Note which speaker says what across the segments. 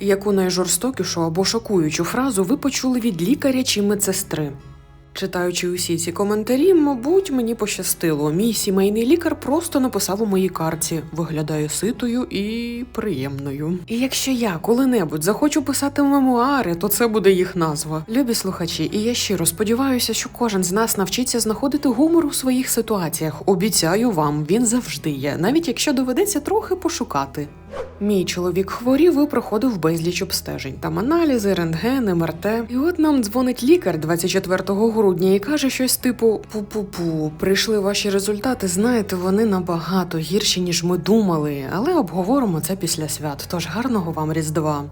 Speaker 1: Яку найжорстокішу або шокуючу фразу ви почули від лікаря чи медсестри? Читаючи усі ці коментарі, мабуть, мені пощастило. Мій сімейний лікар просто написав у моїй карті: виглядає ситою і приємною. І якщо я коли-небудь захочу писати мемуари, то це буде їх назва. Любі слухачі, і я щиро сподіваюся, що кожен з нас навчиться знаходити гумор у своїх ситуаціях. Обіцяю вам, він завжди є, навіть якщо доведеться трохи пошукати. Мій чоловік хворів і проходив безліч обстежень. Там аналізи, рентген, МРТ. І от нам дзвонить лікар 24 грудня і каже щось типу: Пу-пу-пу, прийшли ваші результати. Знаєте, вони набагато гірші, ніж ми думали, але обговоримо це після свят. Тож гарного вам різдва.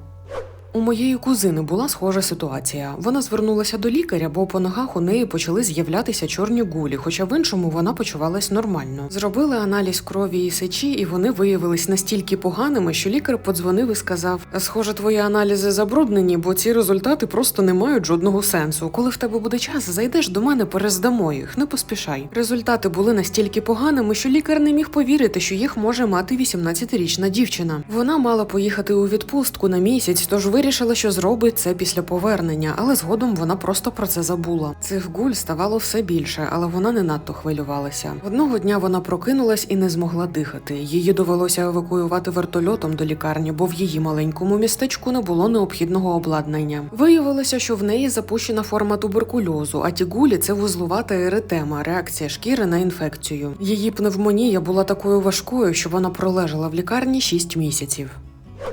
Speaker 1: У моєї кузини була схожа ситуація. Вона звернулася до лікаря, бо по ногах у неї почали з'являтися чорні гулі, хоча в іншому вона почувалась нормально. Зробили аналіз крові і сечі, і вони виявились настільки поганими, що лікар подзвонив і сказав: Схоже, твої аналізи забруднені, бо ці результати просто не мають жодного сенсу. Коли в тебе буде час, зайдеш до мене, перездамо їх, не поспішай. Результати були настільки поганими, що лікар не міг повірити, що їх може мати 18-річна дівчина. Вона мала поїхати у відпустку на місяць, тож вирішила, що зробить це після повернення, але згодом вона просто про це забула. Цих гуль ставало все більше, але вона не надто хвилювалася. Одного дня вона прокинулась і не змогла дихати. Її довелося евакуювати вертольотом до лікарні, бо в її маленькому містечку не було необхідного обладнання. Виявилося, що в неї запущена форма туберкульозу, а ті гулі це вузлувата еретема, реакція шкіри на інфекцію. Її пневмонія була такою важкою, що вона пролежала в лікарні 6 місяців.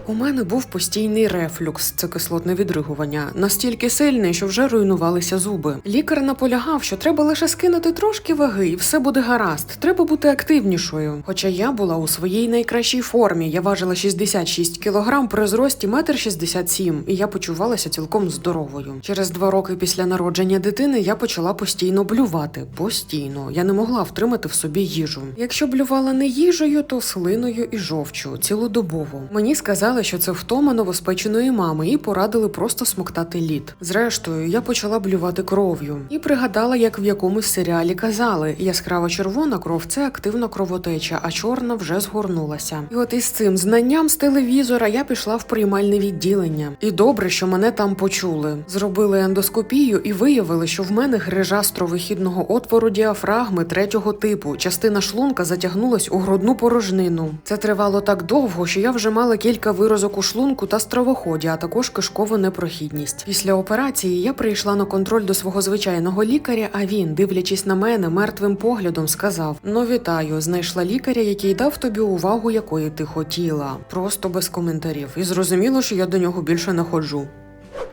Speaker 1: У мене був постійний рефлюкс, це кислотне відригування, настільки сильний, що вже руйнувалися зуби. Лікар наполягав, що треба лише скинути трошки ваги, і все буде гаразд. Треба бути активнішою. Хоча я була у своїй найкращій формі. Я важила 66 кілограм при зрості 1,67 м, і я почувалася цілком здоровою. Через два роки після народження дитини я почала постійно блювати. Постійно я не могла втримати в собі їжу. Якщо блювала не їжею, то слиною і жовчу цілодобово. Мені сказали, що це втома новоспеченої мами, і порадили просто смоктати лід. Зрештою, я почала блювати кров'ю і пригадала, як в якомусь серіалі казали: яскрава червона кров це активна кровотеча, а чорна вже згорнулася. І от із цим знанням з телевізора я пішла в приймальне відділення. І добре, що мене там почули. Зробили ендоскопію і виявили, що в мене грижа стровихідного отвору діафрагми третього типу. Частина шлунка затягнулась у грудну порожнину. Це тривало так довго, що я вже мала кілька виразок у шлунку та стравоході, а також кишкову непрохідність. Після операції я прийшла на контроль до свого звичайного лікаря. А він, дивлячись на мене, мертвим поглядом сказав: Ну вітаю, знайшла лікаря, який дав тобі увагу, якої ти хотіла. Просто без коментарів. І зрозуміло, що я до нього більше не ходжу.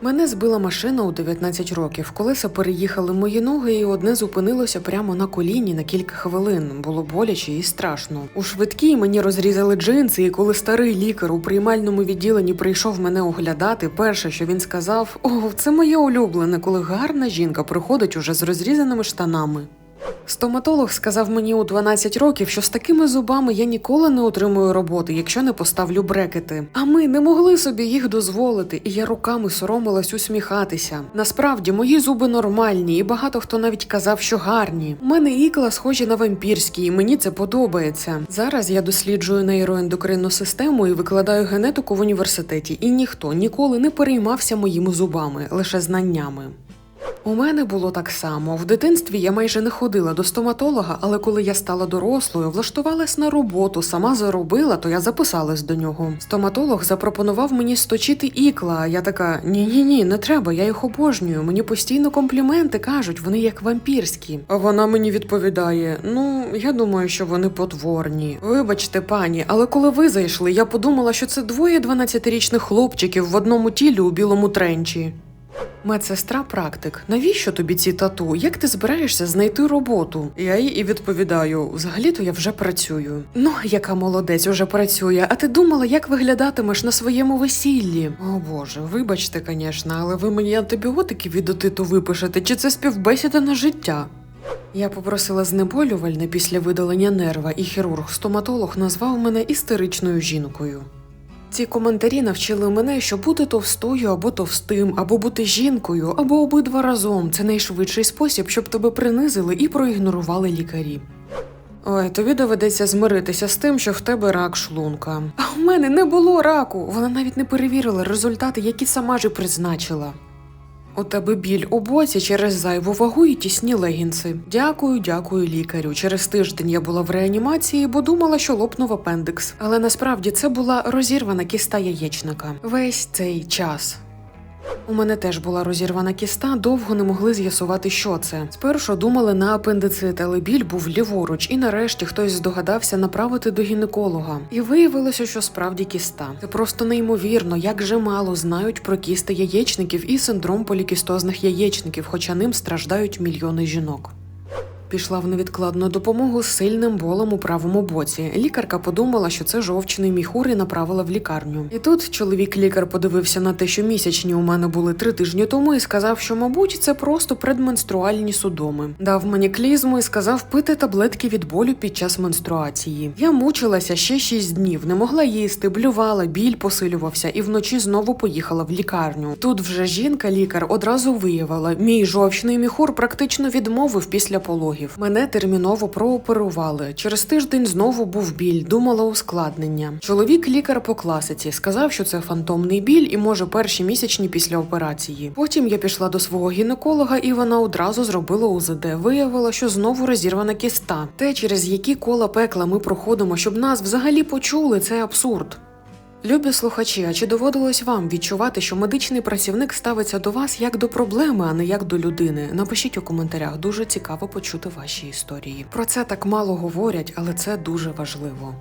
Speaker 1: Мене збила машина у 19 років. Колеса переїхали мої ноги, і одне зупинилося прямо на коліні на кілька хвилин. Було боляче і страшно. У швидкій мені розрізали джинси, і коли старий лікар у приймальному відділенні прийшов мене оглядати, перше, що він сказав: О, це моє улюблене, коли гарна жінка приходить уже з розрізаними штанами. Стоматолог сказав мені у 12 років, що з такими зубами я ніколи не отримую роботи, якщо не поставлю брекети. А ми не могли собі їх дозволити, і я руками соромилась усміхатися. Насправді, мої зуби нормальні, і багато хто навіть казав, що гарні. У мене ікла схожі на вампірські, і мені це подобається. Зараз я досліджую нейроендокринну систему і викладаю генетику в університеті, і ніхто ніколи не переймався моїми зубами, лише знаннями. У мене було так само. В дитинстві я майже не ходила до стоматолога, але коли я стала дорослою, влаштувалась на роботу, сама заробила, то я записалась до нього. Стоматолог запропонував мені сточити ікла. а Я така: ні, ні, ні, не треба, я їх обожнюю. Мені постійно компліменти кажуть, вони як вампірські. А вона мені відповідає: Ну, я думаю, що вони потворні. Вибачте, пані, але коли ви зайшли, я подумала, що це двоє 12-річних хлопчиків в одному тілі у білому тренчі. Медсестра практик, навіщо тобі ці тату? Як ти збираєшся знайти роботу? Я їй і відповідаю: взагалі-то я вже працюю. Ну, яка молодець уже працює. А ти думала, як виглядатимеш на своєму весіллі? О Боже, вибачте, звісно, але ви мені антибіотики від отиту випишете, чи це співбесіда на життя? Я попросила знеболювальне після видалення нерва, і хірург-стоматолог назвав мене істеричною жінкою. Ці коментарі навчили мене, що бути товстою або товстим, або бути жінкою, або обидва разом це найшвидший спосіб, щоб тебе принизили і проігнорували лікарі. Ой, тобі доведеться змиритися з тим, що в тебе рак шлунка. А в мене не було раку. Вона навіть не перевірила результати, які сама ж призначила. У тебе біль у боці через зайву вагу і тісні легінси. Дякую, дякую лікарю. Через тиждень я була в реанімації, бо думала, що лопнув апендикс. Але насправді це була розірвана кіста яєчника. Весь цей час. У мене теж була розірвана кіста, довго не могли з'ясувати, що це. Спершу думали на апендицит, але біль був ліворуч, і нарешті хтось здогадався направити до гінеколога. І виявилося, що справді кіста. Це просто неймовірно, як же мало знають про кісти яєчників і синдром полікістозних яєчників, хоча ним страждають мільйони жінок. Пішла в невідкладну допомогу з сильним болем у правому боці. Лікарка подумала, що це жовчний міхур і направила в лікарню. І тут чоловік-лікар подивився на те, що місячні у мене були три тижні тому, і сказав, що, мабуть, це просто предменструальні судоми. Дав мені клізму і сказав пити таблетки від болю під час менструації. Я мучилася ще шість днів, не могла їсти, блювала, біль посилювався, і вночі знову поїхала в лікарню. Тут вже жінка-лікар одразу виявила, мій жовчний міхур практично відмовив після пологів. Мене терміново прооперували. Через тиждень знову був біль, думала ускладнення. Чоловік лікар по класиці сказав, що це фантомний біль і може перші місячні після операції. Потім я пішла до свого гінеколога, і вона одразу зробила УЗД. Виявила, що знову розірвана кіста. Те, через які кола пекла ми проходимо, щоб нас взагалі почули, це абсурд. Любі слухачі, а чи доводилось вам відчувати, що медичний працівник ставиться до вас як до проблеми, а не як до людини? Напишіть у коментарях, дуже цікаво почути ваші історії. Про це так мало говорять, але це дуже важливо.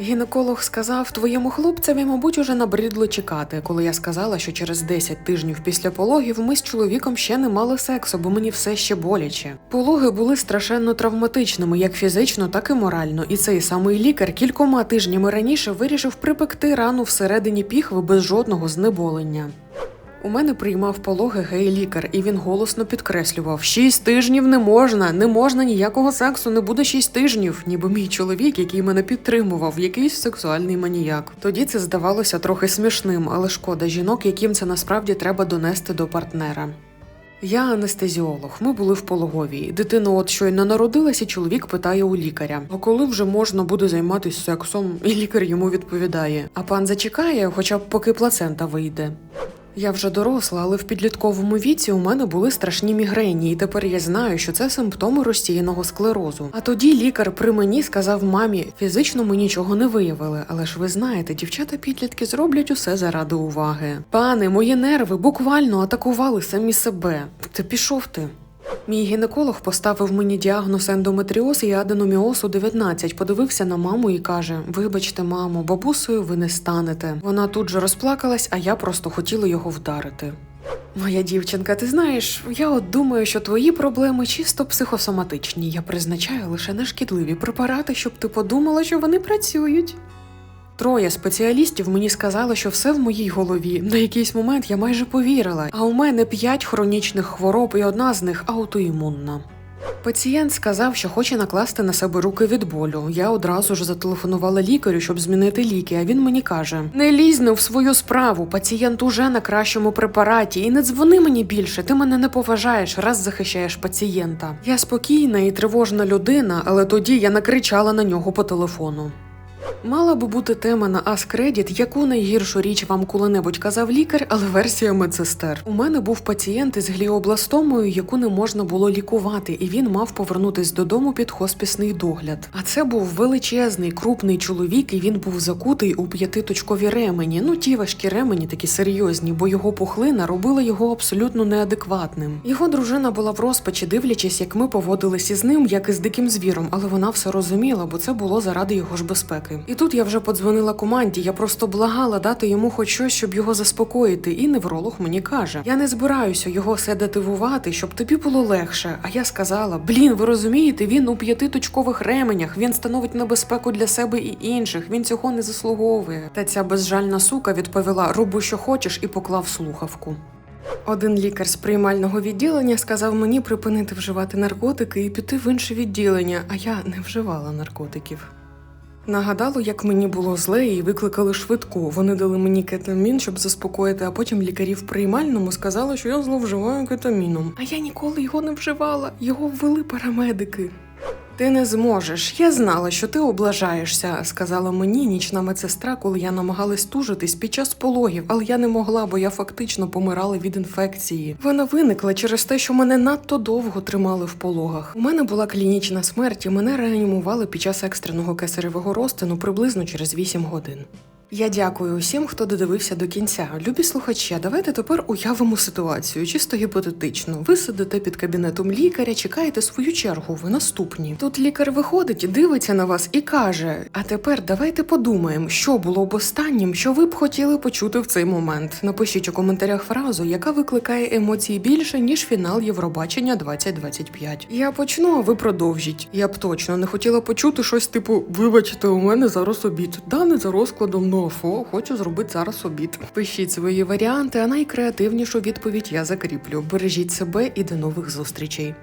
Speaker 1: Гінеколог сказав, твоєму хлопцеві, мабуть, уже набридло чекати, коли я сказала, що через 10 тижнів після пологів ми з чоловіком ще не мали сексу, бо мені все ще боляче. Пологи були страшенно травматичними, як фізично, так і морально. І цей самий лікар кількома тижнями раніше вирішив припекти рану всередині піхви без жодного знеболення. У мене приймав пологи гей-лікар, і він голосно підкреслював: шість тижнів не можна, не можна ніякого сексу, не буде шість тижнів, ніби мій чоловік, який мене підтримував, якийсь сексуальний маніяк. Тоді це здавалося трохи смішним, але шкода жінок, яким це насправді треба донести до партнера. Я анестезіолог. Ми були в пологовій. Дитина от щойно народилась, і чоловік питає у лікаря: а коли вже можна буде займатися сексом? І лікар йому відповідає: А пан зачекає, хоча б поки плацента вийде. Я вже доросла, але в підлітковому віці у мене були страшні мігрені, і тепер я знаю, що це симптоми розсіяного склерозу. А тоді лікар при мені сказав мамі: фізично ми нічого не виявили, але ж ви знаєте, дівчата-підлітки зроблять усе заради уваги. Пане, мої нерви буквально атакували самі себе. Ти пішов ти. Мій гінеколог поставив мені діагноз ендометріоз і аденоміоз у 19, подивився на маму і каже: Вибачте, мамо, бабусею ви не станете. Вона тут же розплакалась, а я просто хотіла його вдарити. Моя дівчинка, ти знаєш, я от думаю, що твої проблеми чисто психосоматичні. Я призначаю лише нешкідливі препарати, щоб ти подумала, що вони працюють. Троє спеціалістів мені сказали, що все в моїй голові. На якийсь момент я майже повірила. А у мене п'ять хронічних хвороб, і одна з них аутоімунна. Пацієнт сказав, що хоче накласти на себе руки від болю. Я одразу ж зателефонувала лікарю, щоб змінити ліки. А він мені каже: не лізь не в свою справу. Пацієнт уже на кращому препараті, і не дзвони мені більше. Ти мене не поважаєш, раз захищаєш пацієнта. Я спокійна і тривожна людина, але тоді я накричала на нього по телефону. Мала би бути тема на Аскредіт, яку найгіршу річ вам коли-небудь казав лікар, але версія медсестер. У мене був пацієнт із гліобластомою, яку не можна було лікувати, і він мав повернутись додому під хоспісний догляд. А це був величезний, крупний чоловік, і він був закутий у п'ятиточкові ремені. Ну ті важкі ремені, такі серйозні, бо його пухлина робила його абсолютно неадекватним. Його дружина була в розпачі, дивлячись, як ми поводились із ним, як із диким звіром, але вона все розуміла, бо це було заради його ж безпеки. І тут я вже подзвонила команді. Я просто благала дати йому хоч щось, щоб його заспокоїти. І невролог мені каже: я не збираюся його седативувати, щоб тобі було легше. А я сказала: блін, ви розумієте, він у п'ятиточкових ременях, він становить небезпеку для себе і інших. Він цього не заслуговує. Та ця безжальна сука відповіла: роби, що хочеш, і поклав слухавку. Один лікар з приймального відділення сказав мені припинити вживати наркотики і піти в інше відділення, а я не вживала наркотиків. Нагадало, як мені було зле, і викликали швидку. Вони дали мені кетамін, щоб заспокоїти, а потім лікарі в приймальному сказали, що я зловживаю кетаміном. А я ніколи його не вживала. Його ввели парамедики. Ти не зможеш. Я знала, що ти облажаєшся, сказала мені нічна медсестра, коли я намагалась тужитись під час пологів, але я не могла, бо я фактично помирала від інфекції. Вона виникла через те, що мене надто довго тримали в пологах. У мене була клінічна смерть, і мене реанімували під час екстреного кесаревого розтину приблизно через 8 годин. Я дякую усім, хто додивився до кінця. Любі слухачі, давайте тепер уявимо ситуацію, чисто гіпотетично. Ви сидите під кабінетом лікаря, чекаєте свою чергу, ви наступні. Тут лікар виходить, дивиться на вас і каже: А тепер давайте подумаємо, що було б останнім, що ви б хотіли почути в цей момент. Напишіть у коментарях фразу, яка викликає емоцій більше, ніж фінал Євробачення 2025. Я почну, а ви продовжіть. Я б точно не хотіла почути щось типу: вибачте, у мене зараз обід. Да, не за розкладом, ну фо, хочу зробити зараз обід. Пишіть свої варіанти, а найкреативнішу відповідь я закріплю. Бережіть себе і до нових зустрічей.